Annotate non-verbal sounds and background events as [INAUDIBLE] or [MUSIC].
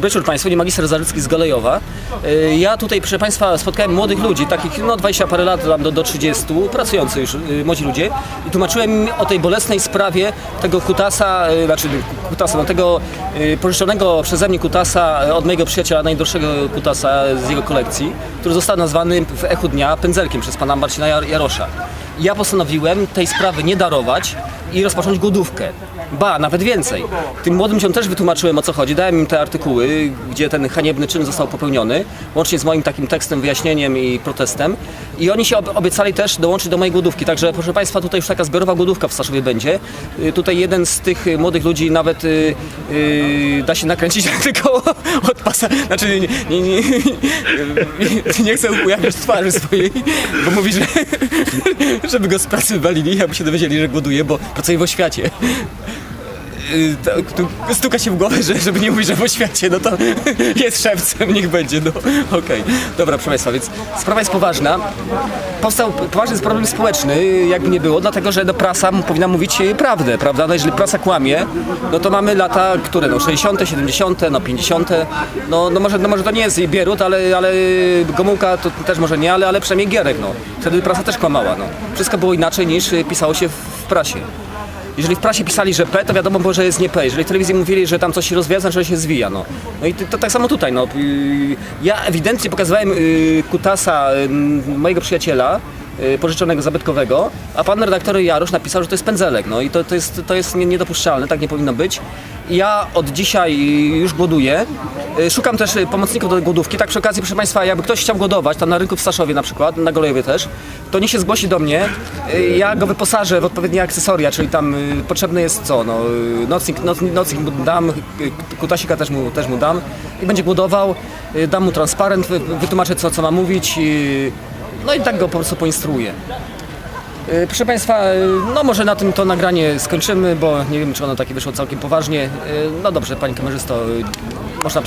Wieczór Państwu, nie magister Zarycki z Galejowa. Y, Ja tutaj, proszę Państwa, spotkałem młodych ludzi, takich no 20 parę lat, tam do, do 30, pracujący już y, młodzi ludzie i tłumaczyłem im o tej bolesnej sprawie tego kutasa, y, znaczy kutasa, no tego pożyczonego przeze mnie kutasa od mojego przyjaciela, najdroższego kutasa z jego kolekcji, który został nazwany w echu dnia pędzelkiem przez pana Marcina Jar- Jarosza. Ja postanowiłem tej sprawy nie darować i rozpocząć głodówkę. Ba, nawet więcej. Tym młodym ludziom też wytłumaczyłem o co chodzi. Dałem im te artykuły, gdzie ten haniebny czyn został popełniony, łącznie z moim takim tekstem, wyjaśnieniem i protestem. I oni się ob- obiecali też dołączyć do mojej głodówki. Także proszę Państwa, tutaj już taka zbiorowa głodówka w Staszowie będzie. Y, Tutaj jeden z tych y, młodych ludzi nawet y, y, da się nakręcić [LAUGHS] tylko od pasa. Znaczy nie, nie, nie, nie, nie chcę ujawniać twarzy swojej, bo mówi, że [LAUGHS] żeby go z pracy wywalili, aby się dowiedzieli, że głoduje, bo pracuje w oświacie. Y, Stuka się w głowę, że, żeby nie mówić, że w oświacie, no to [LAUGHS] jest szewcem, niech będzie, no okej. Dobra, proszę Państwa, więc sprawa jest poważna. Powstał poważny problem społeczny, jakby nie było, dlatego że no, prasa powinna mówić e, prawdę, prawda? No, jeżeli prasa kłamie, no to mamy lata, które no 60., 70., no 50., no, no, może, no może to nie jest Bierut, ale, ale Gomułka to też może nie, ale, ale przynajmniej Gierek, no. Wtedy prasa też kłamała, no. Wszystko było inaczej niż e, pisało się w prasie. Jeżeli w prasie pisali, że P, to wiadomo było, że jest nie P. Jeżeli w telewizji mówili, że tam coś się rozwija, znaczy, że się zwija. No, no i to, tak samo tutaj. No. Yy, Ja ewidentnie pokazywałem yy, kutasa yy, mojego przyjaciela, pożyczonego, zabytkowego, a pan redaktor Jarosz napisał, że to jest pędzelek. No i to, to jest, to jest nie- niedopuszczalne, tak nie powinno być. Ja od dzisiaj już głoduję. Yy, Szukam też pomocników do głodówki. Tak przy okazji, proszę Państwa, jakby ktoś chciał głodować, tam na rynku w Staszowie na przykład, na Golejowie też, to niech się zgłosi do mnie. Yy, Ja go wyposażę w odpowiednie akcesoria, czyli tam potrzebny jest co, no, nocnik, noc, nocnik mu dam, kutasika też mu, też mu dam i będzie głodował, dam mu transparent, wy- wytłumaczę co, co ma mówić, no i tak go po prostu poinstruuję. Yy, Proszę Państwa, yy, no może na tym to nagranie skończymy, bo nie wiem czy ono takie wyszło całkiem poważnie. Yy, No dobrze, Pani kamerzysto, można